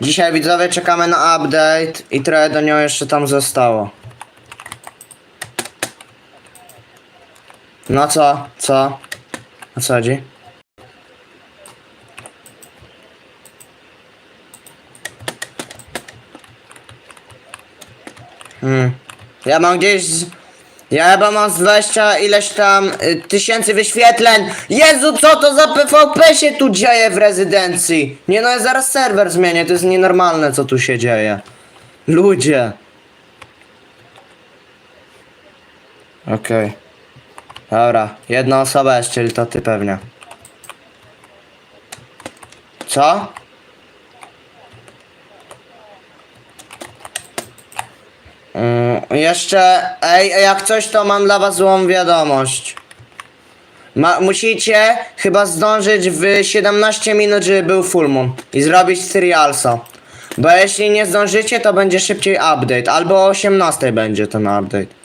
Dzisiaj widzowie czekamy na update i trochę do nią jeszcze tam zostało. No co? Co? O co chodzi? Hmm. Ja mam gdzieś... Z... Ja chyba mam z 20 ileś tam y, tysięcy wyświetleń. Jezu, co to za PvP się tu dzieje w rezydencji? Nie no, ja zaraz serwer zmienię, to jest nienormalne co tu się dzieje. Ludzie. Okej. Dobra, jedna osoba jest, czyli to ty pewnie. Co? Mm, jeszcze, ej, jak coś to mam dla was złą wiadomość. Ma, musicie chyba zdążyć w 17 minut, żeby był full moon i zrobić serialsa. Bo jeśli nie zdążycie, to będzie szybciej update, albo o 18 będzie ten update.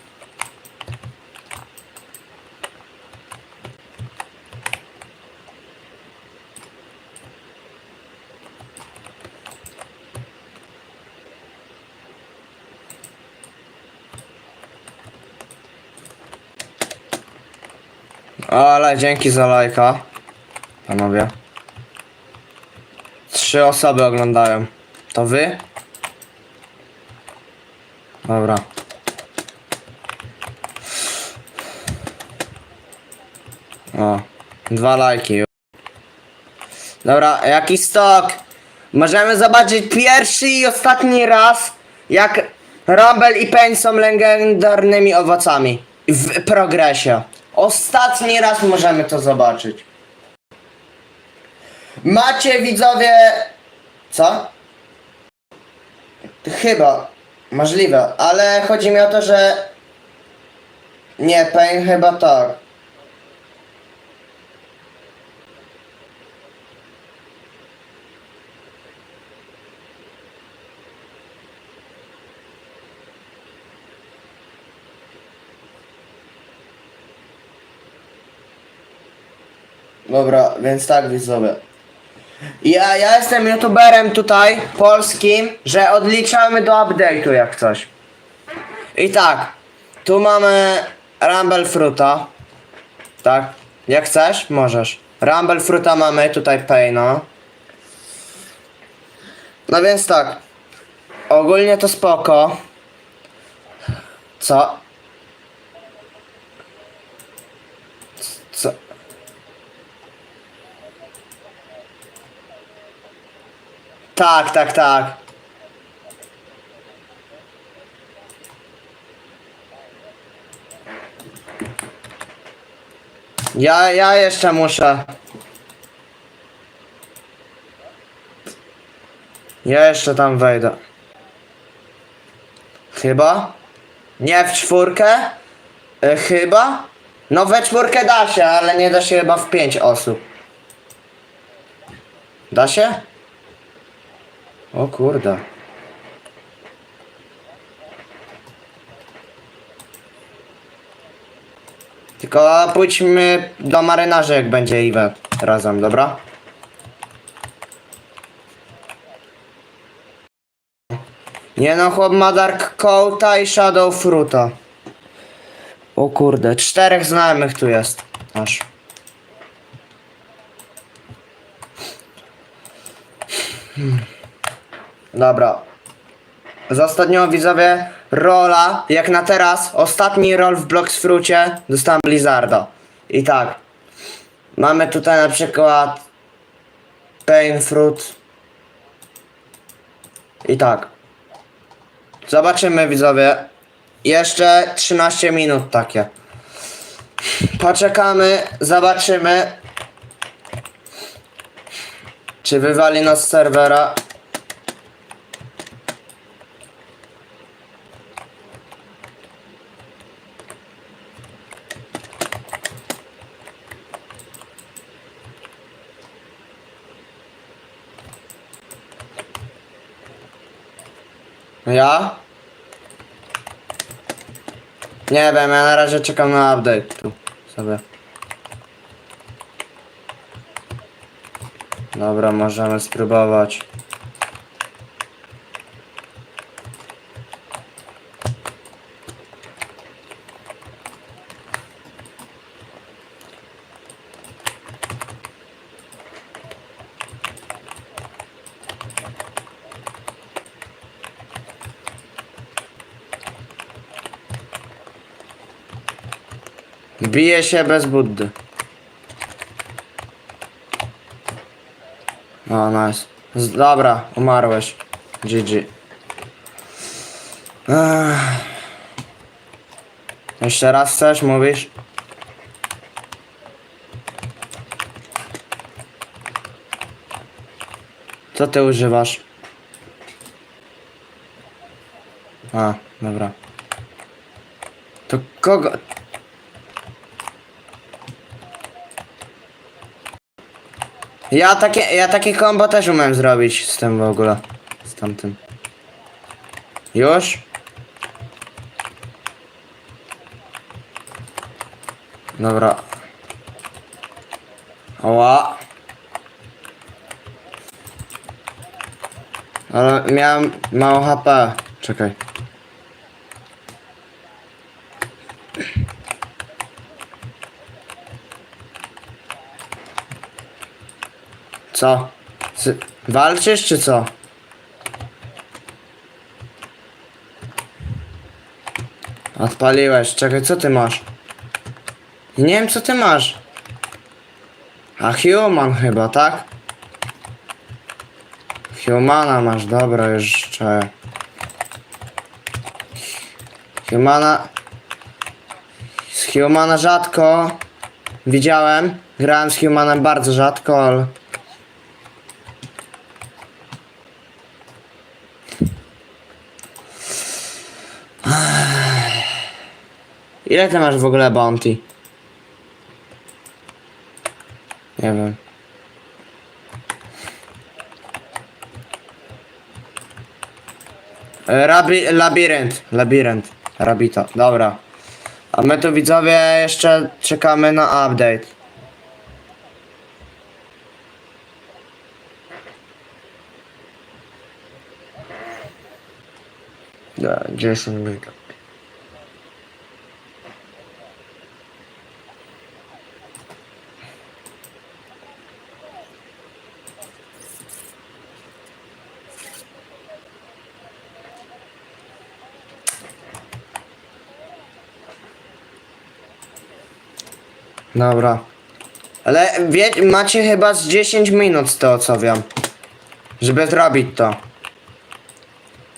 Ale dzięki za lajka. Panowie. Trzy osoby oglądają. To wy? Dobra. O, dwa lajki. Dobra, jaki stok? Możemy zobaczyć pierwszy i ostatni raz, jak Rumble i Pain są legendarnymi owocami w progresie. Ostatni raz możemy to zobaczyć. Macie widzowie... Co? Chyba. Możliwe, ale chodzi mi o to, że... Nie, Pain chyba tak. Dobra, więc tak widzowie. Ja, ja jestem youtuberem tutaj, polskim, że odliczamy do update'u jak coś. I tak, tu mamy Rumble Fruta. Tak, jak chcesz, możesz. Rumble Fruta mamy, tutaj Payno. No więc tak, ogólnie to spoko. Co? Tak, tak, tak. Ja, ja jeszcze muszę. Ja jeszcze tam wejdę. Chyba? Nie w czwórkę? E, chyba? No we czwórkę da się, ale nie da się chyba w pięć osób. Da się? O kurde. Tylko pójdźmy do marynarza jak będzie Iwe razem, dobra? Nie no, chłop ma Dark Coata i Shadow Fruta. O kurde, czterech znajomych tu jest. Aż. Dobra. Z ostatniego widzowie rola, jak na teraz, ostatni rol w Blox dostałem Blizzarda. I tak. Mamy tutaj na przykład Pain Fruit. I tak. Zobaczymy widzowie. Jeszcze 13 minut takie. Poczekamy, zobaczymy. Czy wywali nas z serwera? Ja? Nie wiem, ja na razie czekam na update tu sobie. Dobra, możemy spróbować. Bije się bez Buddy. O, nice. Z, dobra, umarłeś. GG. Ech. Jeszcze raz chcesz, mówisz? Co ty używasz? A, dobra. To kogo? Ja takie, ja takie combo też umiem zrobić z tym w ogóle. Z tamtym. Już? Dobra. Oła. Ale miałem mało HP. Czekaj. Co? Ty walczysz czy co? Odpaliłeś. Czekaj, co ty masz? Nie wiem co ty masz. A human chyba, tak? Humana masz, dobra, czuję. Humana... Z Humana rzadko widziałem. Grałem z Humanem bardzo rzadko, ale... Ile ty masz w ogóle bounty? Nie wiem. E, Rabi labirynt, labirynt, rabito, dobra. A my tu widzowie jeszcze czekamy na update. Da, gdzie są Dobra. Ale wie, macie chyba z 10 minut z tego co wiem. Żeby zrobić to.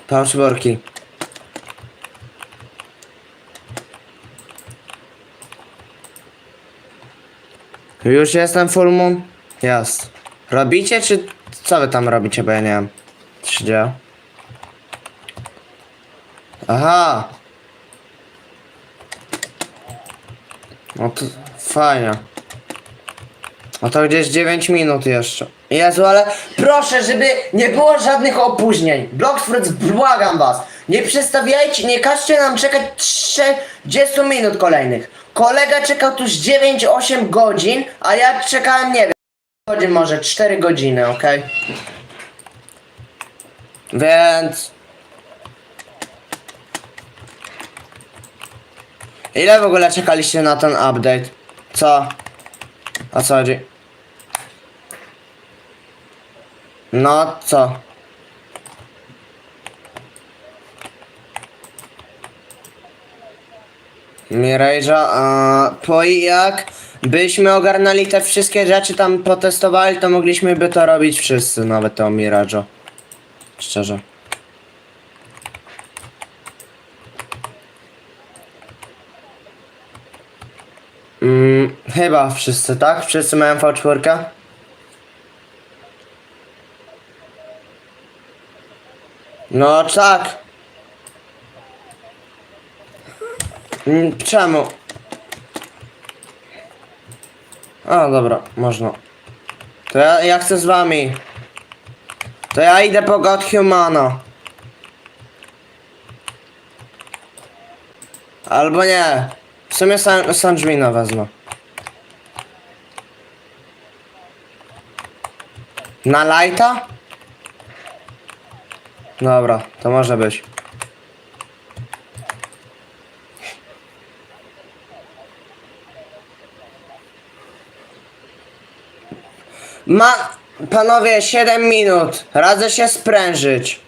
Patchworki. Już jestem full moon? Jest. Robicie czy co wy tam robicie, bo ja nie wiem. Co się dzieje? Aha. No to fajnie. No to gdzieś 9 minut jeszcze. Jezu, ale proszę, żeby nie było żadnych opóźnień. Bloxfruits, błagam was. Nie przestawiajcie, nie każcie nam czekać 30 minut kolejnych. Kolega czekał tu z 9-8 godzin, a ja czekałem, nie wiem, godzin może 4 godziny, okej? Więc... Ile w ogóle czekaliście na ten update? Co? O co chodzi? No co? Mirage'a, a po jak byśmy ogarnęli te wszystkie rzeczy tam potestowali, to mogliśmy by to robić wszyscy, nawet to Mirage'a. Szczerze. Mm, chyba wszyscy, tak? Wszyscy mają V4? No tak. Mm, Czemu? A dobra, można. To ja, ja chcę z wami. To ja idę po God Humana. Albo nie. W sumie San, Sanjmina wezmę. Na lighta? Dobra, to może być. Ma... Panowie, 7 minut. Radzę się sprężyć.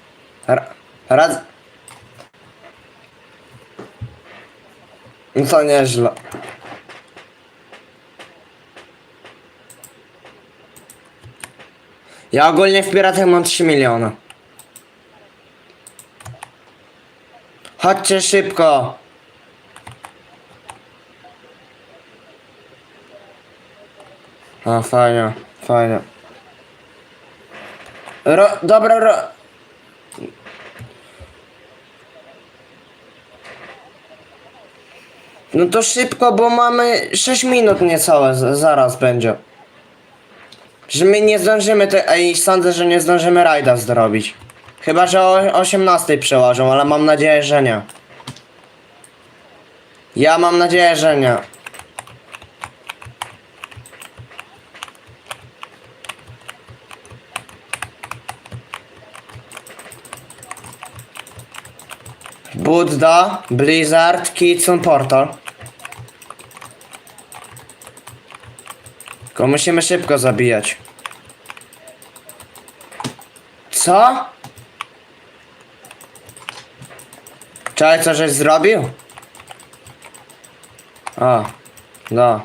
Ra... Radz... No to nieźle. Ja ogólnie w piratach mam 3 miliony. Chodźcie szybko. A fajnie, fajnie. Ro, dobra, ro... No to szybko, bo mamy 6 minut niecałe, zaraz będzie. Że my nie zdążymy, te, i sądzę, że nie zdążymy rajda zrobić. Chyba, że o 18 przełożą, ale mam nadzieję, że nie. Ja mam nadzieję, że nie. Budda, Blizzard, Kitsune Portal. Tylko musimy szybko zabijać. Co? Czekaj, co żeś zrobił? A, no.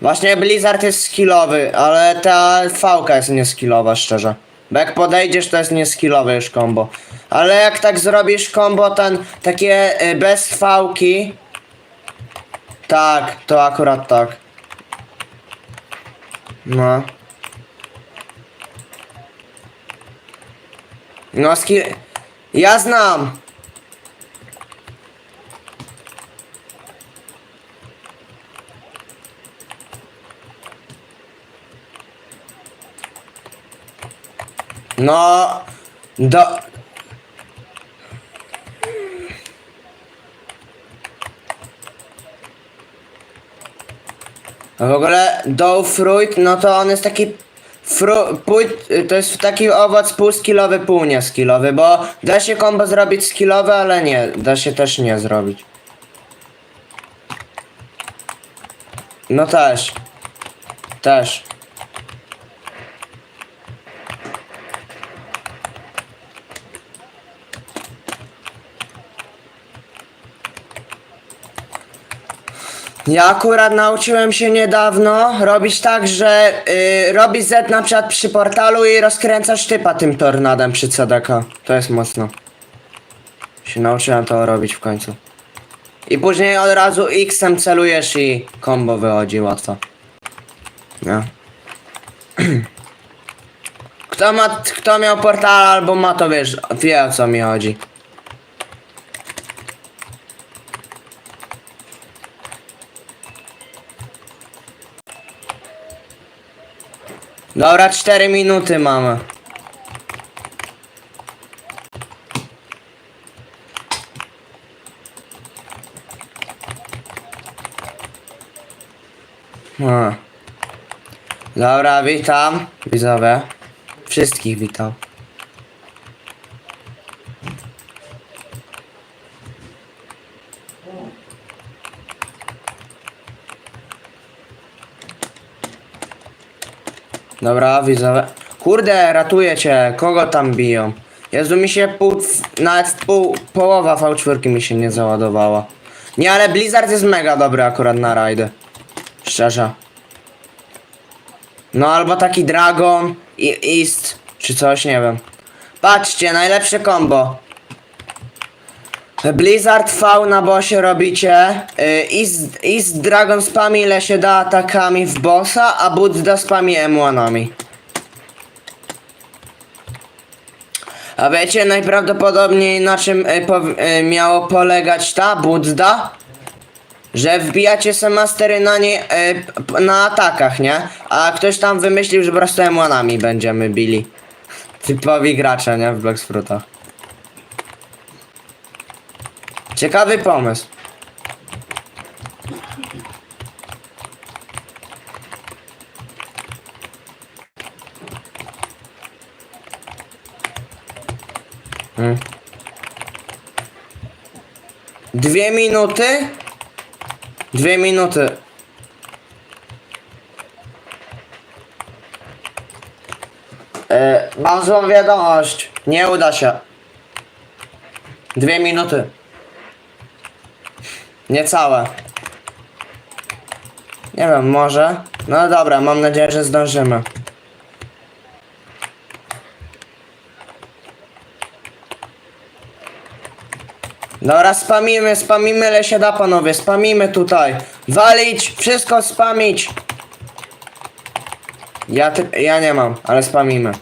Właśnie Blizzard jest skillowy, ale ta fałka jest nieskillowa, szczerze. Bo jak podejdziesz, to jest nieskillowe już combo. Ale jak tak zrobisz combo ten, takie y, bez fałki... Tak, to akurat tak. No. No skill... Ja znam! No... Do... A W ogóle Fruit, no to on jest taki fru, pół, to jest taki owoc półskillowy, pół nieskillowy, bo da się kombo zrobić skillowe, ale nie, da się też nie zrobić. No też. Też. Ja akurat nauczyłem się niedawno robić tak, że yy, robisz Z na przykład przy portalu i rozkręcasz typa tym tornadem przy CDK. To jest mocno. Się nauczyłem to robić w końcu. I później od razu X-em celujesz i combo wychodzi łatwo. No. Kto ma, kto miał portal albo ma to wiesz, wie o co mi chodzi. Dobra, 4 minuty mamy. A. Dobra, witam. Widzowie. Wszystkich witam. Dobra, widzowie. Kurde, ratuję cię. Kogo tam biją? Jezu, mi się pół, nawet pół, połowa V4 mi się nie załadowała. Nie, ale Blizzard jest mega dobry akurat na rajdy. Szczerze. No albo taki Dragon i East, czy coś, nie wiem. Patrzcie, najlepsze combo. Blizzard V na bossie robicie. y, East, East Dragon spami ile się da atakami w bossa, a Buddha spami M1-ami. A wiecie najprawdopodobniej na czym y, po, y, miało polegać ta Buddha? Że wbijacie se mastery na nie, y, na atakach, nie? A ktoś tam wymyślił, że po prostu M1-ami będziemy bili. Typowi gracze, nie? W Blacksfruitach. Ciekawy pomysł. Hmm. Dwie minuty? Dwie minuty. E, mam złą wiadomość. Nie uda się. Dwie minuty. Niecałe. Nie wiem, może. No dobra, mam nadzieję, że zdążymy. Dobra, spamimy, spamimy ile się da, panowie. Spamimy tutaj. Walić, wszystko spamić. Ja, ty, ja nie mam, ale spamimy.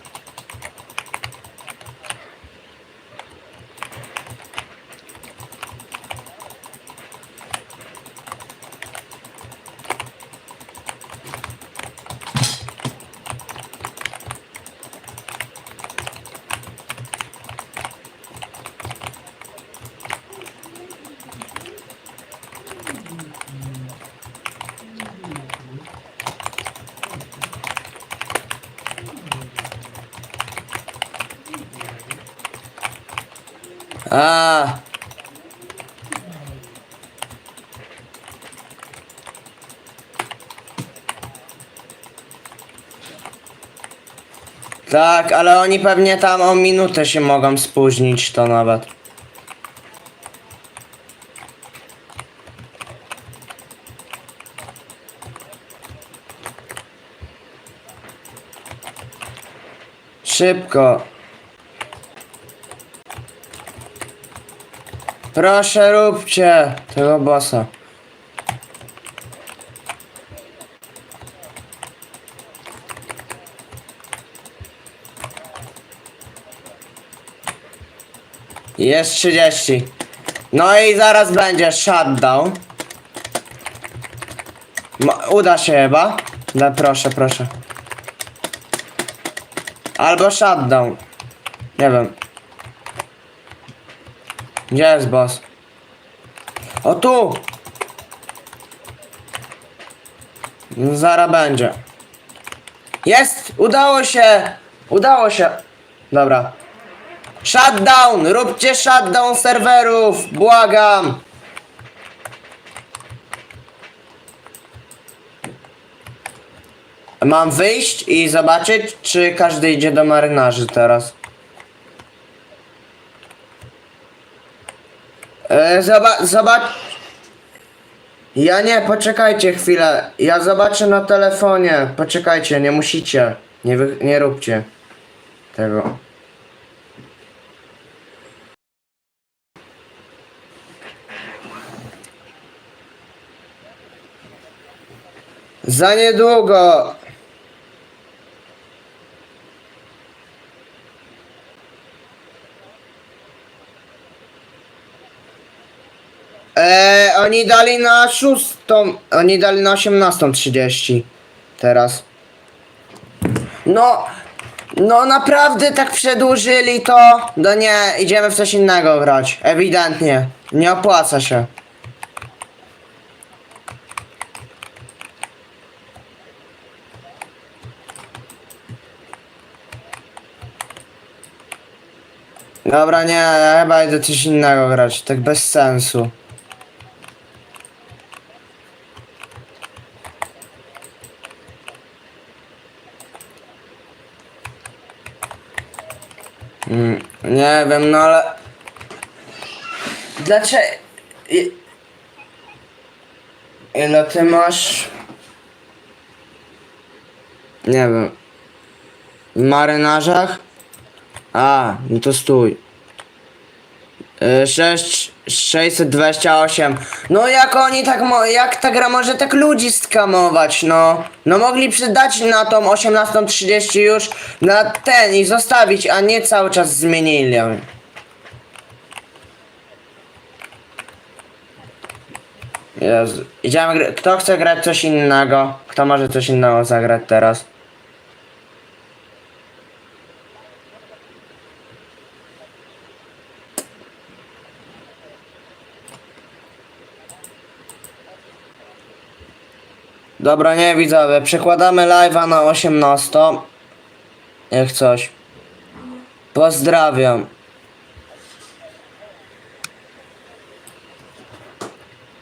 Tak, ale oni pewnie tam o minutę się mogą spóźnić to nawet. Szybko. Proszę róbcie tego bossa. Jest 30. No i zaraz będzie shutdown. Mo- uda się chyba. No proszę, proszę. Albo shutdown. Nie wiem. Gdzie jest boss? O tu! Zara będzie. Jest! Udało się! Udało się! Dobra. Shutdown! Róbcie shutdown serwerów! Błagam! Mam wyjść i zobaczyć, czy każdy idzie do marynarzy teraz. E, zoba zobacz. Ja nie, poczekajcie chwilę. Ja zobaczę na telefonie. Poczekajcie, nie musicie. Nie, nie róbcie tego. Za niedługo. Eee, oni dali na szóstą, oni dali na 18.30 teraz. No, no naprawdę tak przedłużyli to, no nie, idziemy w coś innego grać, ewidentnie, nie opłaca się. Dobra, nie, ja chyba idę coś innego grać, tak bez sensu. Mm, nie wiem, no ale... Dlaczego... I... Ile ty masz? Nie wiem. W marynarzach? A, no to stój. Sześć, 628. No jak oni tak mo jak ta gra może tak ludzi skamować, no. No mogli przydać na tą 18.30 już na ten i zostawić, a nie cały czas zmienili. Jezu. Idziemy Kto chce grać coś innego? Kto może coś innego zagrać teraz? Dobra, nie widzowie, przekładamy live'a na 18. Jak coś. Pozdrawiam.